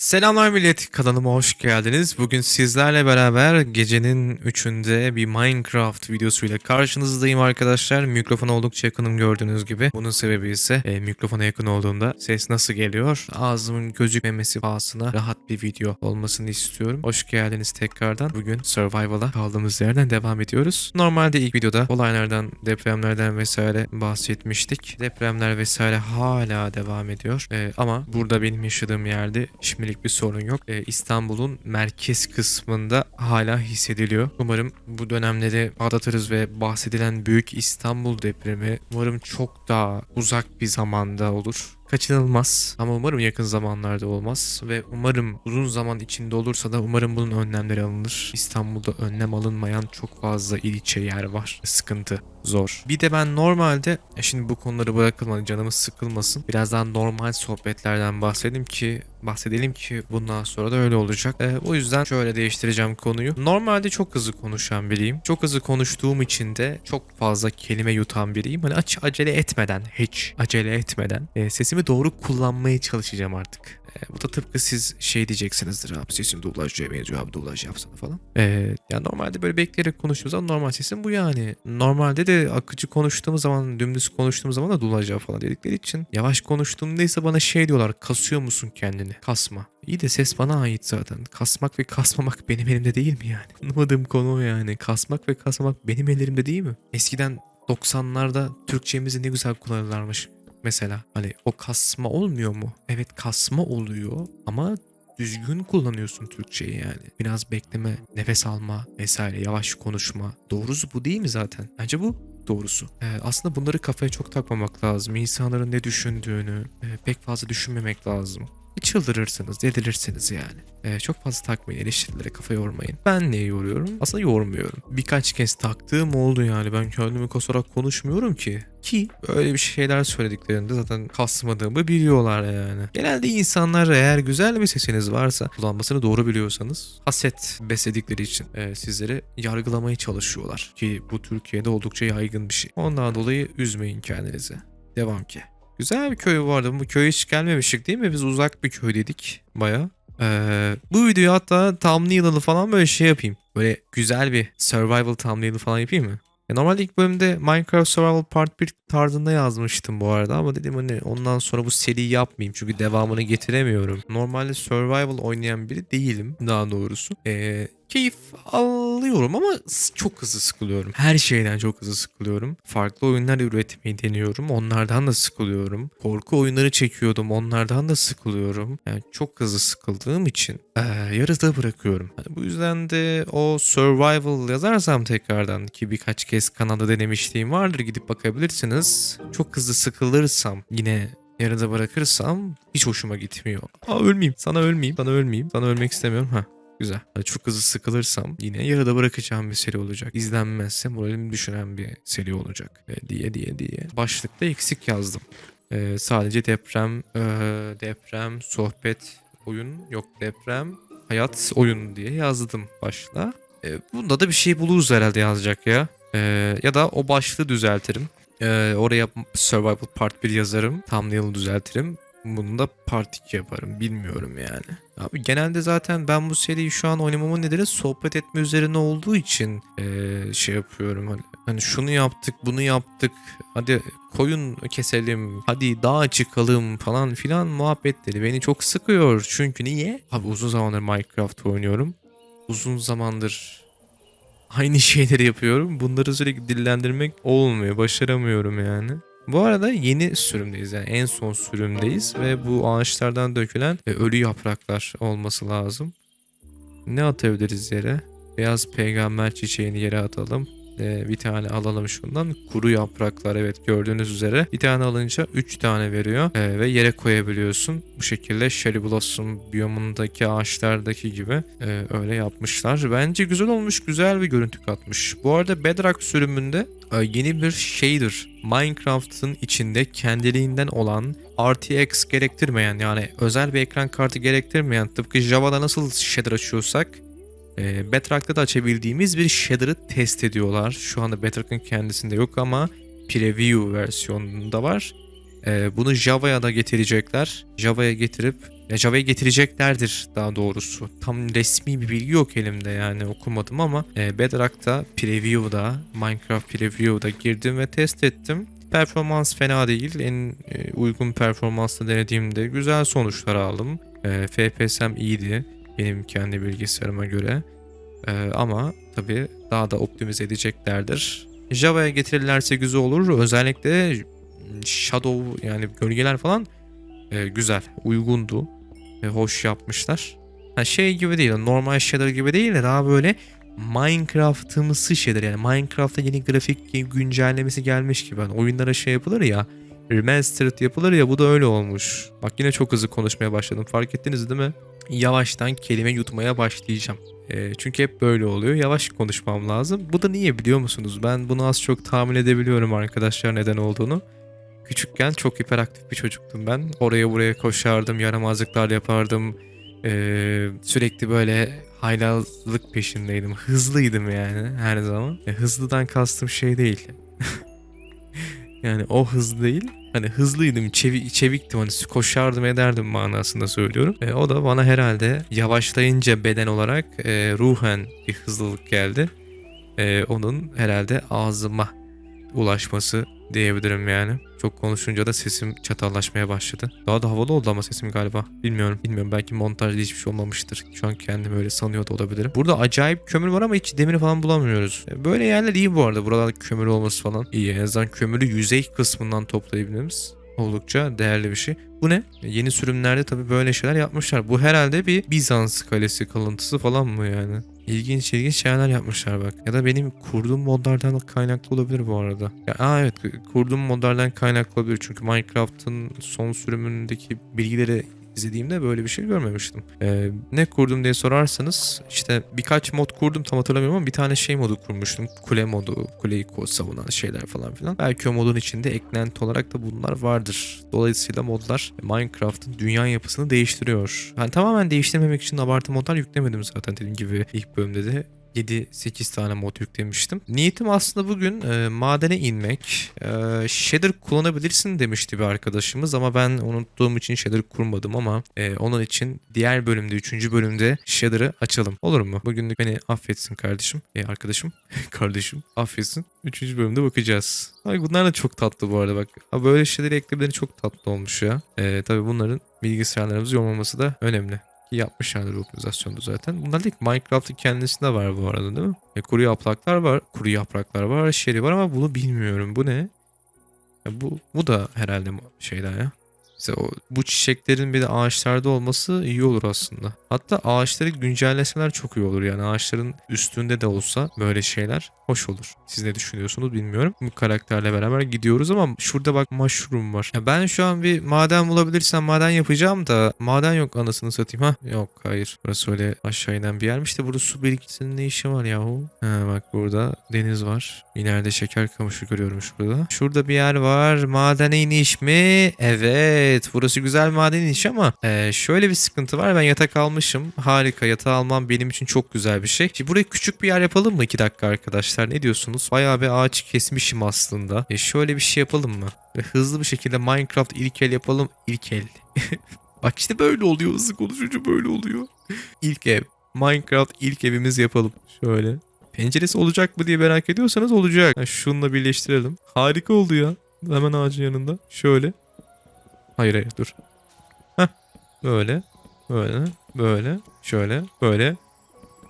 Selamlar millet kanalıma hoş geldiniz. Bugün sizlerle beraber gecenin 3'ünde bir Minecraft videosuyla karşınızdayım arkadaşlar. Mikrofona oldukça yakınım gördüğünüz gibi. Bunun sebebi ise e, mikrofona yakın olduğunda ses nasıl geliyor? Ağzımın gözükmemesi pahasına rahat bir video olmasını istiyorum. Hoş geldiniz tekrardan. Bugün Survival'a kaldığımız yerden devam ediyoruz. Normalde ilk videoda olaylardan, depremlerden vesaire bahsetmiştik. Depremler vesaire hala devam ediyor. E, ama burada benim yaşadığım yerde şimdilik bir sorun yok. E, İstanbul'un merkez kısmında hala hissediliyor. Umarım bu dönemleri atlatırız ve bahsedilen büyük İstanbul depremi umarım çok daha uzak bir zamanda olur. Kaçınılmaz ama umarım yakın zamanlarda olmaz ve umarım uzun zaman içinde olursa da umarım bunun önlemleri alınır. İstanbul'da önlem alınmayan çok fazla ilçe yer var. Sıkıntı zor. Bir de ben normalde e şimdi bu konuları bırakalım hani canımız sıkılmasın. Birazdan normal sohbetlerden bahsedeyim ki bahsedelim ki bundan sonra da öyle olacak. E, o yüzden şöyle değiştireceğim konuyu. Normalde çok hızlı konuşan biriyim. Çok hızlı konuştuğum için de çok fazla kelime yutan biriyim. Hani aç acele etmeden, hiç acele etmeden e, sesimi doğru kullanmaya çalışacağım artık. E, bu da tıpkı siz şey diyeceksinizdir abi sesim dublajcıya benziyor abi dublaj yapsana falan. E, ya normalde böyle bekleyerek konuştuğumuz zaman normal sesim bu yani. Normalde de akıcı konuştuğumuz zaman dümdüz konuştuğumuz zaman da dublaj yap falan dedikleri için yavaş konuştuğumda ise bana şey diyorlar kasıyor musun kendini? Kasma. İyi de ses bana ait zaten. Kasmak ve kasmamak benim elimde değil mi yani? Anlamadığım konu o yani. Kasmak ve kasmamak benim ellerimde değil mi? Eskiden 90'larda Türkçemizi ne güzel kullanırlarmış mesela. Hani o kasma olmuyor mu? Evet kasma oluyor ama düzgün kullanıyorsun Türkçeyi yani. Biraz bekleme, nefes alma vesaire, yavaş konuşma. Doğrusu bu değil mi zaten? Bence bu doğrusu. Ee, aslında bunları kafaya çok takmamak lazım. İnsanların ne düşündüğünü e, pek fazla düşünmemek lazım. Çıldırırsınız, delirirsiniz yani. Ee, çok fazla takmayın, eleştirilere kafa yormayın. Ben niye yoruyorum? Aslında yormuyorum. Birkaç kez taktığım oldu yani. Ben kendimi kasarak konuşmuyorum ki. Ki öyle bir şeyler söylediklerinde zaten kasmadığımı biliyorlar yani. Genelde insanlar eğer güzel bir sesiniz varsa kullanmasını doğru biliyorsanız haset besledikleri için e, sizleri yargılamaya çalışıyorlar. Ki bu Türkiye'de oldukça yaygın bir şey. Ondan dolayı üzmeyin kendinizi. Devam ki. Güzel bir köy vardı. Bu köye hiç gelmemiştik değil mi? Biz uzak bir köydeydik baya. Ee, bu videoyu hatta thumbnail'ını falan böyle şey yapayım. Böyle güzel bir survival thumbnail'ı falan yapayım mı? Ya normalde ilk bölümde Minecraft Survival Part 1 tarzında yazmıştım bu arada ama dedim hani ondan sonra bu seriyi yapmayayım çünkü devamını getiremiyorum. Normalde Survival oynayan biri değilim daha doğrusu. Ee, keyif alıyorum ama çok hızlı sıkılıyorum. Her şeyden çok hızlı sıkılıyorum. Farklı oyunlar üretmeyi deniyorum. Onlardan da sıkılıyorum. Korku oyunları çekiyordum. Onlardan da sıkılıyorum. Yani çok hızlı sıkıldığım için eee yarıda bırakıyorum. Hani bu yüzden de o survival yazarsam tekrardan ki birkaç kez kanalda denemişliğim vardır gidip bakabilirsiniz. Çok hızlı sıkılırsam yine yarıda bırakırsam hiç hoşuma gitmiyor. Aa ölmeyeyim. Sana ölmeyeyim. Sana ölmeyeyim. Sana ölmek istemiyorum. Ha Güzel. Hani çok hızlı sıkılırsam yine yarıda bırakacağım bir seri olacak. İzlenmezse moralimi düşüren bir seri olacak. E, diye diye diye. Başlıkta eksik yazdım. E, sadece deprem, e, deprem, sohbet, oyun, yok deprem, hayat, oyun diye yazdım başlığa. E, bunda da bir şey buluruz herhalde yazacak ya. E, ya da o başlığı düzeltirim. E, oraya Survival Part 1 yazarım. Thumbnail'ı düzeltirim. Bunu da part 2 yaparım. Bilmiyorum yani. Abi genelde zaten ben bu seriyi şu an oynamamın nedeni sohbet etme üzerine olduğu için eee, şey yapıyorum. Hani, hani şunu yaptık, bunu yaptık. Hadi koyun keselim. Hadi dağa çıkalım falan filan muhabbetleri beni çok sıkıyor. Çünkü niye? Abi uzun zamandır Minecraft oynuyorum. Uzun zamandır aynı şeyleri yapıyorum. Bunları sürekli dillendirmek olmuyor. Başaramıyorum yani. Bu arada yeni sürümdeyiz yani en son sürümdeyiz ve bu ağaçlardan dökülen e, ölü yapraklar olması lazım. Ne atabiliriz yere? Beyaz peygamber çiçeğini yere atalım. E, bir tane alalım şundan. Kuru yapraklar evet gördüğünüz üzere. Bir tane alınca 3 tane veriyor E, ve yere koyabiliyorsun. Bu şekilde Cherry Blossom biyomundaki ağaçlardaki gibi e, öyle yapmışlar. Bence güzel olmuş, güzel bir görüntü katmış. Bu arada Bedrock sürümünde e, yeni bir shader Minecraft'ın içinde kendiliğinden olan RTX gerektirmeyen yani özel bir ekran kartı gerektirmeyen tıpkı Java'da nasıl shader açıyorsak e, Bedrock'ta da açabildiğimiz bir shader'ı test ediyorlar. Şu anda Bedrock'ın kendisinde yok ama preview versiyonunda var. E, bunu Java'ya da getirecekler. Java'ya getirip Ya Java'ya getireceklerdir daha doğrusu. Tam resmi bir bilgi yok elimde yani okumadım ama e, Bedrock'ta Preview'da Minecraft Preview'da girdim ve test ettim. Performans fena değil. En e, uygun performansla denediğimde güzel sonuçlar aldım. E, FPS'm iyiydi benim kendi bilgisayarıma göre. E, ama tabii daha da optimize edeceklerdir. Java'ya getirirlerse güzel olur. Özellikle Shadow yani gölgeler falan e, güzel, uygundu. E, hoş yapmışlar. Ha, şey gibi değil, normal şeyler gibi değil de daha böyle Minecraft'ımsı şeyler yani Minecraft'ta yeni grafik güncellemesi gelmiş gibi. Hani oyunlara şey yapılır ya remastered yapılır ya bu da öyle olmuş. Bak yine çok hızlı konuşmaya başladım fark ettiniz değil mi? Yavaştan kelime yutmaya başlayacağım. E, çünkü hep böyle oluyor. Yavaş konuşmam lazım. Bu da niye biliyor musunuz? Ben bunu az çok tahmin edebiliyorum arkadaşlar neden olduğunu. Küçükken çok hiperaktif bir çocuktum ben. Oraya buraya koşardım, yaramazlıklar yapardım. Ee, sürekli böyle haylazlık peşindeydim. Hızlıydım yani her zaman. E, hızlıdan kastım şey değil. yani o hız değil. Hani hızlıydım, çevi çeviktim. Hani koşardım ederdim manasında söylüyorum. E, o da bana herhalde yavaşlayınca beden olarak e, ruhen bir hızlılık geldi. E, onun herhalde ağzıma ulaşması diyebilirim yani. Çok konuşunca da sesim çatallaşmaya başladı. Daha da havalı oldu ama sesim galiba. Bilmiyorum. Bilmiyorum. Belki montajda hiçbir şey olmamıştır. Şu an kendimi öyle sanıyor da olabilirim. Burada acayip kömür var ama hiç demiri falan bulamıyoruz. E, Böyle yerler iyi bu arada. Buralarda kömür olması falan iyi. En azından kömürü yüzey kısmından toplayabilmemiz oldukça değerli bir şey. Bu ne? Yeni sürümlerde tabii böyle şeyler yapmışlar. Bu herhalde bir Bizans kalesi kalıntısı falan mı yani? İlginç ilginç şeyler yapmışlar bak. Ya da benim kurduğum modlardan kaynaklı olabilir bu arada. Ya, aa evet kurduğum modlardan kaynaklı olabilir. Çünkü Minecraft'ın son sürümündeki bilgileri izlediğimde böyle bir şey görmemiştim. Ee, ne kurdum diye sorarsanız işte birkaç mod kurdum tam hatırlamıyorum ama bir tane şey modu kurmuştum. Kule modu, kuleyi savunan şeyler falan filan. Belki o modun içinde eklenti olarak da bunlar vardır. Dolayısıyla modlar Minecraft'ın dünya yapısını değiştiriyor. Yani tamamen değiştirmemek için abartı modlar yüklemedim zaten dediğim gibi ilk bölümde de 7-8 tane mod yüklemiştim. Niyetim aslında bugün e, madene inmek. E, shader kullanabilirsin demişti bir arkadaşımız ama ben unuttuğum için shader kurmadım ama e, onun için diğer bölümde 3. bölümde shader'ı açalım. Olur mu? Bugünlük beni affetsin kardeşim. E, arkadaşım. kardeşim affetsin. 3. bölümde bakacağız. Ay bunlar da çok tatlı bu arada bak. Ha, böyle şeyleri eklemeleri çok tatlı olmuş ya. E, tabii bunların bilgisayarlarımızı yormaması da önemli ki yapmışlardır optimizasyonu zaten. Bunlar değil Minecraft'ın kendisinde var bu arada değil mi? E, kuru yapraklar var. Kuru yapraklar var. Şeri var ama bunu bilmiyorum. Bu ne? Ya bu, bu da herhalde şeyler ya. Mesela o, bu çiçeklerin bir de ağaçlarda olması iyi olur aslında. Hatta ağaçları güncelleseler çok iyi olur yani ağaçların üstünde de olsa böyle şeyler hoş olur. Siz ne düşünüyorsunuz bilmiyorum. Bu karakterle beraber gidiyoruz ama şurada bak mushroom var. Ya ben şu an bir maden bulabilirsem maden yapacağım da maden yok anasını satayım ha. Yok hayır. Burası öyle aşağı inen bir yermiş de burada su birikintisinin ne işi var yahu? Ha bak burada deniz var. İleride şeker kamışı görüyorum şurada. Şurada bir yer var. Madene iniş mi? Evet. Burası güzel maden iniş ama e, şöyle bir sıkıntı var. Ben yatak almışım. Harika. Yatağı almam benim için çok güzel bir şey. Şimdi buraya küçük bir yer yapalım mı? 2 dakika arkadaşlar. Ne diyorsunuz? Bayağı bir ağaç kesmişim aslında. E, şöyle bir şey yapalım mı? Ve hızlı bir şekilde Minecraft ilk el yapalım. İlk el. Bak işte böyle oluyor. Hızlı konuşunca böyle oluyor. İlk ev. Minecraft ilk evimiz yapalım. Şöyle. Penceresi olacak mı diye merak ediyorsanız olacak. Ha, şununla birleştirelim. Harika oldu ya. Hemen ağacın yanında. Şöyle. Hayır hayır dur. Heh. Böyle. Böyle. Böyle. Şöyle. Böyle.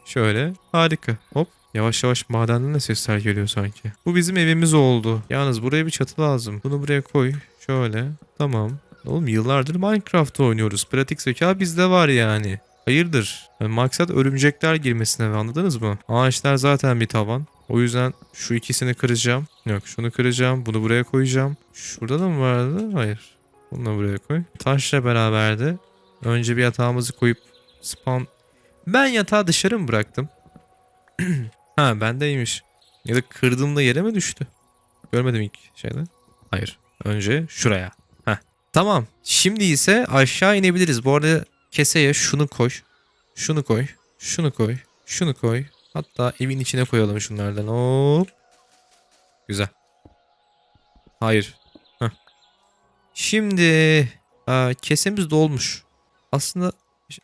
Şöyle. Harika. Hop. Yavaş yavaş madenden de sesler geliyor sanki. Bu bizim evimiz oldu. Yalnız buraya bir çatı lazım. Bunu buraya koy. Şöyle. Tamam. Oğlum yıllardır Minecraft oynuyoruz. Pratik zeka bizde var yani. Hayırdır? Yani maksat örümcekler girmesine anladınız mı? Ağaçlar zaten bir tavan. O yüzden şu ikisini kıracağım. Yok şunu kıracağım. Bunu buraya koyacağım. Şurada da mı vardı? Hayır. Bunu da buraya koy. Taşla beraberdi. Önce bir yatağımızı koyup spawn... Ben yatağı dışarı mı bıraktım? ha bendeymiş. Ya da kırdığımda yere mi düştü? Görmedim ilk şeyde. Hayır. Önce şuraya. Heh. Tamam. Şimdi ise aşağı inebiliriz. Bu arada keseye şunu koy. Şunu koy. Şunu koy. Şunu koy. Hatta evin içine koyalım şunlardan. Hop. Güzel. Hayır. Heh. Şimdi aa, kesemiz dolmuş. Aslında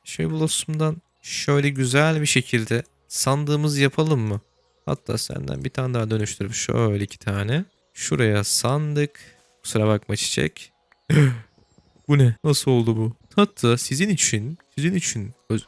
şey Blossom'dan şöyle güzel bir şekilde sandığımız yapalım mı? Hatta senden bir tane daha dönüştürüp şöyle iki tane. Şuraya sandık. Kusura bakma çiçek. bu ne? Nasıl oldu bu? Hatta sizin için, sizin için öz-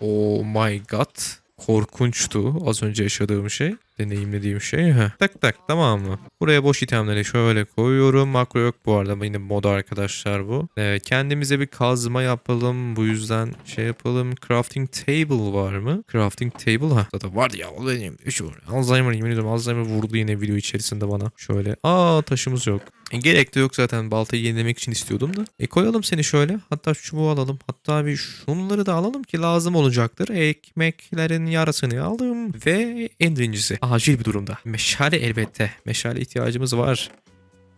Oh my god. Korkunçtu az önce yaşadığım şey. Deneyimlediğim şey. Heh. Tak tak tamam mı? Buraya boş itemleri şöyle koyuyorum. Makro yok bu arada. Yine moda arkadaşlar bu. Ee, kendimize bir kazma yapalım. Bu yüzden şey yapalım. Crafting table var mı? Crafting table ha. Zaten vardı ya. O benim. Üç var. Alzheimer yemin ediyorum. Alzheimer vurdu yine video içerisinde bana. Şöyle. Aa taşımız yok. E, gerek de yok zaten. Baltayı yenilemek için istiyordum da. E koyalım seni şöyle. Hatta çubuğu alalım. Hatta bir şunları da alalım ki lazım olacaktır. Ekmeklerin yarısını aldım. Ve en birincisi. Acil bir durumda. Meşale elbette. Meşale ihtiyacımız var.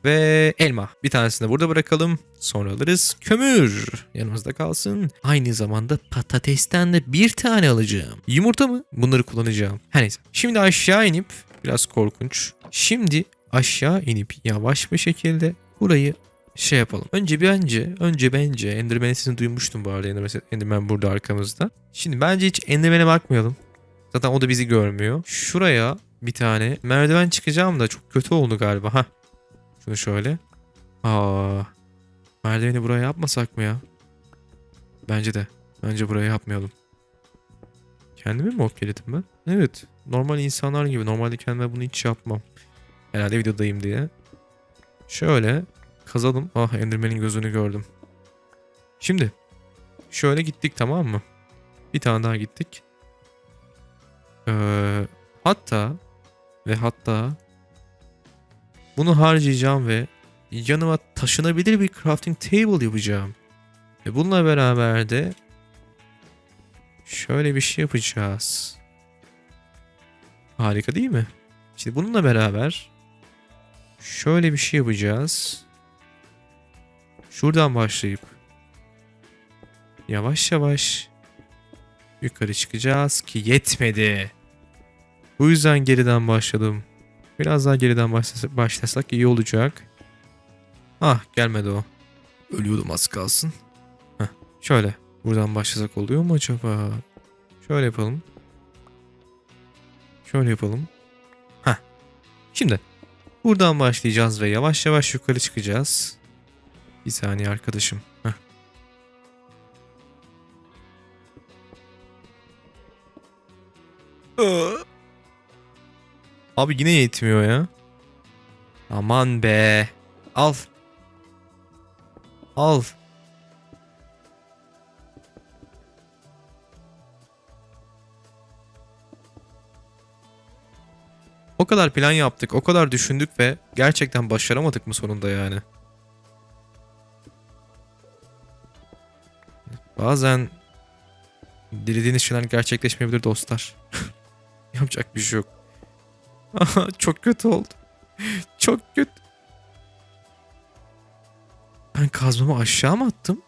Ve elma. Bir tanesini burada bırakalım. Sonra alırız. Kömür. Yanımızda kalsın. Aynı zamanda patatesten de bir tane alacağım. Yumurta mı? Bunları kullanacağım. Her neyse. Şimdi aşağı inip biraz korkunç. Şimdi aşağı inip yavaş bir şekilde burayı şey yapalım. Önce bence, önce bence Enderman'in sesini duymuştum bu arada. Enderman, Enderman burada arkamızda. Şimdi bence hiç Enderman'e bakmayalım. Zaten o da bizi görmüyor. Şuraya bir tane merdiven çıkacağım da çok kötü oldu galiba. Ha. Şunu şöyle. Aa. Merdiveni buraya yapmasak mı ya? Bence de. Bence buraya yapmayalım. Kendimi mi okeyledim ben? Evet. Normal insanlar gibi. Normalde kendime bunu hiç yapmam. Herhalde videodayım diye. Şöyle kazalım. Ah Enderman'in gözünü gördüm. Şimdi şöyle gittik tamam mı? Bir tane daha gittik. Ee, hatta ve hatta bunu harcayacağım ve yanıma taşınabilir bir crafting table yapacağım. Ve bununla beraber de şöyle bir şey yapacağız. Harika değil mi? Şimdi bununla beraber şöyle bir şey yapacağız. Şuradan başlayıp yavaş yavaş yukarı çıkacağız ki yetmedi. Bu yüzden geriden başladım. Biraz daha geriden başlasak, iyi olacak. Ah gelmedi o. Ölüyordum az kalsın. Heh, şöyle buradan başlasak oluyor mu acaba? Şöyle yapalım. Şöyle yapalım. Heh. Şimdi buradan başlayacağız ve yavaş yavaş yukarı çıkacağız. Bir saniye arkadaşım. Heh. Abi yine yetmiyor ya. Aman be. Al. Al. O kadar plan yaptık, o kadar düşündük ve gerçekten başaramadık mı sonunda yani? Bazen dilediğiniz şeyler gerçekleşmeyebilir dostlar. Yapacak bir şey yok. Çok kötü oldu. Çok kötü. Ben kazmamı aşağı mı attım?